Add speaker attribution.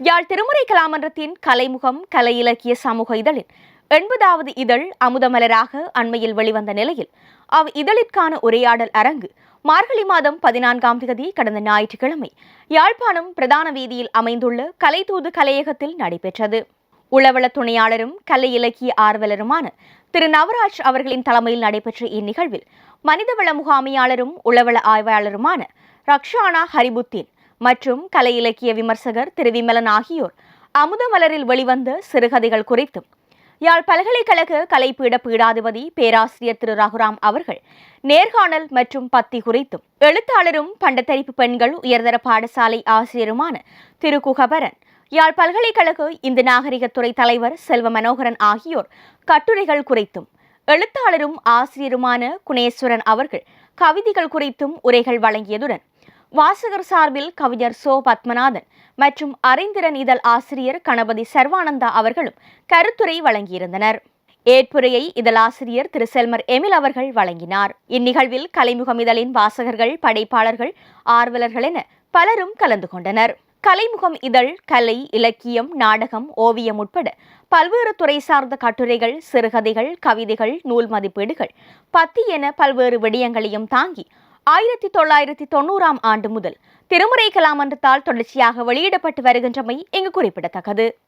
Speaker 1: யாழ் திருமுறை கலாமன்றத்தின் கலைமுகம் கலை இலக்கிய சமூக இதழின் எண்பதாவது இதழ் அமுதமலராக அண்மையில் வெளிவந்த நிலையில் அவ் இதழிற்கான உரையாடல் அரங்கு மார்கழி மாதம் பதினான்காம் தேதி கடந்த ஞாயிற்றுக்கிழமை யாழ்ப்பாணம் பிரதான வீதியில் அமைந்துள்ள கலைத்தூது கலையகத்தில் நடைபெற்றது. உளவள துணையாளரும் கலை இலக்கிய ஆர்வலருமான திரு நவராஜ் அவர்களின் தலைமையில் நடைபெற்ற இந்நிகழ்வில் மனிதவள முகாமையாளரும் உளவள ஆய்வாளருமான ரக்ஷானா ஹரிபுத்தீன் மற்றும் கலை இலக்கிய விமர்சகர் திரு விமலன் ஆகியோர் அமுதமலரில் வெளிவந்த சிறுகதைகள் குறித்தும் யாழ் பல்கலைக்கழக கலைப்பீட பீடாதிபதி பேராசிரியர் திரு ரகுராம் அவர்கள் நேர்காணல் மற்றும் பத்தி குறித்தும் எழுத்தாளரும் பண்டத்தரிப்பு பெண்கள் உயர்தர பாடசாலை ஆசிரியருமான திரு குகபரன் யாழ் பல்கலைக்கழக இந்து நாகரிகத்துறை தலைவர் செல்வ மனோகரன் ஆகியோர் கட்டுரைகள் குறித்தும் எழுத்தாளரும் ஆசிரியருமான குணேஸ்வரன் அவர்கள் கவிதைகள் குறித்தும் உரைகள் வழங்கியதுடன் வாசகர் சார்பில் கவிஞர் சோ பத்மநாதன் மற்றும் அறிந்திரன் இதழ் ஆசிரியர் கணபதி சர்வானந்தா அவர்களும் கருத்துரை வழங்கியிருந்தனர். ஏற்புரையை இதழாசிரியர் திரு செல்மர் எமில் அவர்கள் வழங்கினார். இந்நிகழ்வில் கலைமுகம் இதழின் வாசகர்கள் படைப்பாளர்கள் ஆர்வலர்கள் என பலரும் கலந்து கொண்டனர். கலைமுகம் இதழ் கலை இலக்கியம் நாடகம் ஓவியம் உட்பட பல்வேறு துறை சார்ந்த கட்டுரைகள் சிறுகதைகள் கவிதைகள் நூல் மதிப்பீடுகள் பத்தி என பல்வேறு விடயங்களையும் தாங்கி ஆயிரத்தி தொள்ளாயிரத்தி தொண்ணூறாம் ஆண்டு முதல் திருமுறை கலாமன்றத்தால் தொடர்ச்சியாக வெளியிடப்பட்டு வருகின்றமை இங்கு குறிப்பிடத்தக்கது.